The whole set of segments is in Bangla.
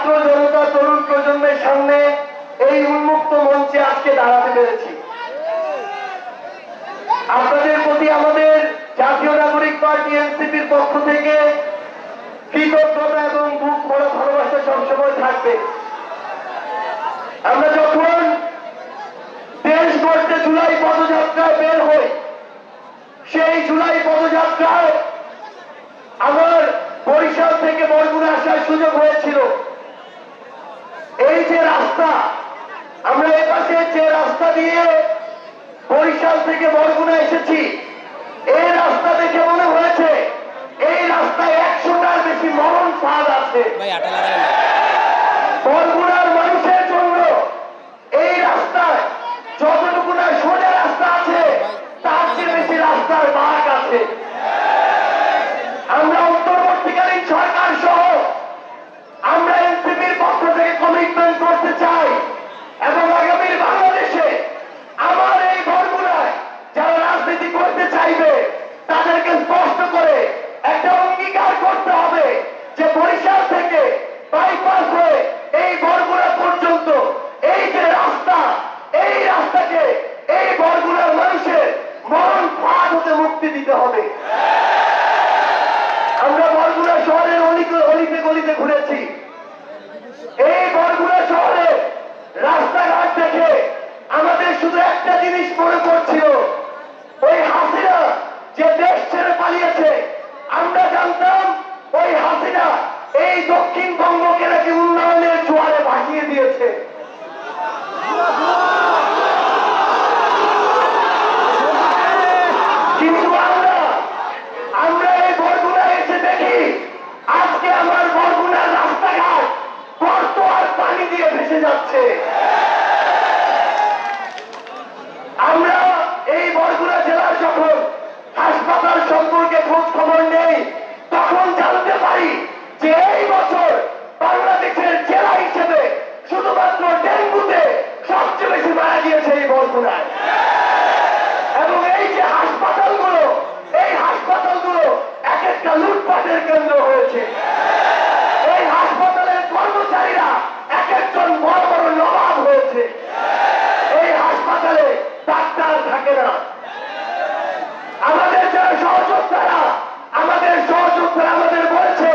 ছাত্র জনতা তরুণ প্রজন্মের সামনে এই উন্মুক্ত মঞ্চে আজকে দাঁড়াতে পেরেছি। আপনাদের প্রতি আমাদের জাতীয় নাগরিক পার্টি এনসিপির পক্ষ থেকে কৃতজ্ঞতা এবং বুক ভরা ভালোবাসা সবসময় থাকবে। আমরা যখন দেশ গড়তে জুলাই পদযাত্রায় বের হই, সেই জুলাই পদযাত্রায় আমার বরিশাল থেকে বরগুনা আসার সুযোগ হয়েছিল। রাস্তা। আমরা এ পাশে যে রাস্তা দিয়ে বরিশাল থেকে বরগুনা এসেছি এই রাস্তা দেখে মনে হয়েছে এই রাস্তায় একশোটার বেশি মরণ ফাঁদ আছে। বরগুনার মানুষের জন্য এই রাস্তায় যতটুকু না সোজা রাস্তা আছে তার চেয়ে বেশি রাস্তার বাঘ আছে আমরা অন্তর্বর্তীকালীন সরকার সহ আমরা এনসিপির পক্ষ থেকে কমিটমেন্ট করতে চাই এবং আগামীর বাংলাদেশে আমার এই বরগুনায় যারা রাজনীতি করতে চাইবে তাদেরকে স্পষ্ট করে একটা অঙ্গীকার করতে হবে যে বরিশাল থেকে বাইপাস হয়ে এই বরগুনা পর্যন্ত এই যে রাস্তা এই রাস্তাকে এই বরগুনার মানুষের মরণ ফাঁদ হতে মুক্তি দিতে হবে আমরা বরগুনা শহরের অলিতে অলিতে গলিতে ঘুরেছি এই বরগুনা শহরে রাস্তাঘাট দেখে আমাদের শুধু একটা জিনিস মনে পড়ছিল ওই হাসিনা যে দেশ ছেড়ে পালিয়েছে আমরা জানতাম ওই হাসিনা এই দক্ষিণবঙ্গকে নাকি উন্নয়নের জোয়ারে ভাসিয়ে দিয়েছে কিন্তু আমরা আমরা এই বরগুনা এসে দেখি আজকে আমার বরগুনার রাস্তাঘাট গর্ত আর পানি দিয়ে ভেসে যাচ্ছে আমরা এই বরগুনা জেলার যখন হাসপাতাল সম্পর্কে খোঁজ খবর নেই তখন জানতে পারি যে এই বছর বাংলাদেশের জেলা হিসেবে শুধুমাত্র ডেঙ্গুতে সবচেয়ে বেশি মারা গিয়েছে এই বরগুনায় এবং এই যে হাসপাতালগুলো এই হাসপাতালগুলো এক একটা লুটপাটের কেন্দ্র হয়েছে এই হাসপাতালের কর্মচারীরা এক একজন বড় বড় নবাব হয়েছে এই হাসপাতালে ডাক্তার থাকে না আমাদের যারা সহযোদ্ধারা আমাদের সহযোদ্ধারা আমাদের বলেছে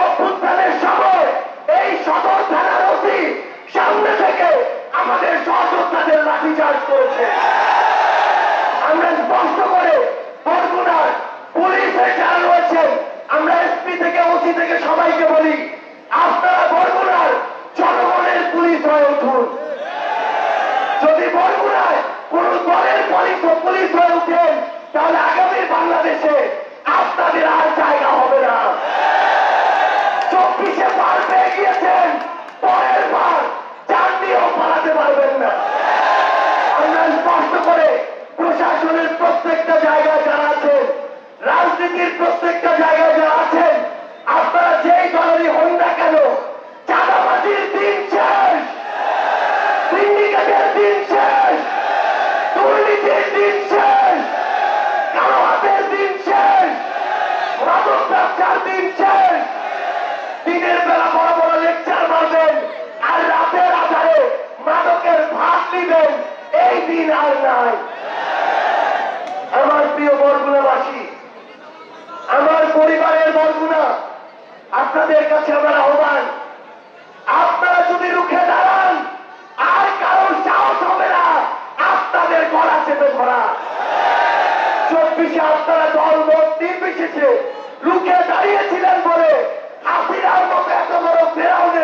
অভ্যুত্থানের সময় এই সদর থানার অতি সামনে থেকে আমাদের সহযোদ্ধাদের লাঠিচার্জ করেছে আমরা স্পষ্ট করে বরগুনার পুলিশের যারা রয়েছেন আমরা এসপি থেকে ওসি থেকে সবাইকে বলি আপনারা বরগুনার জনগণের পুলিশ হয়ে উঠুন যদি বরগুনায় কোন দলের পুলিশ পুলিশ হয়ে উঠেন তাহলে আগামী বাংলাদেশে আপনাদের আর জায়গা হবে না। চব্বিশে পার পেয়ে গিয়েছেন পরের বার চার দিয়েও পালাতে পারবেন না। আমরা স্পষ্ট করে প্রশাসনের প্রত্যেকটা জায়গায় যারা আছেন, রাজনীতির প্রত্যেকটা জায়গায় যারা আছেন আপনারা যেই দলেরই হন না কেন চাঁদাবাজির দিন শেষ সিন্ডিকেটের দিন শেষ দুর্নীতির দিন শেষ হাতের দিন শেষ দিনের বেলা বড় বড় লেকচার আর রাতের আধারে মাদকের ভাত নিবেন এই দিন আর নাই। অফিসে আপনারা দল মত নির্বিশেষে লুকে দাঁড়িয়েছিলেন বলে হাসিনার মতো এত বড় ফেরাউনের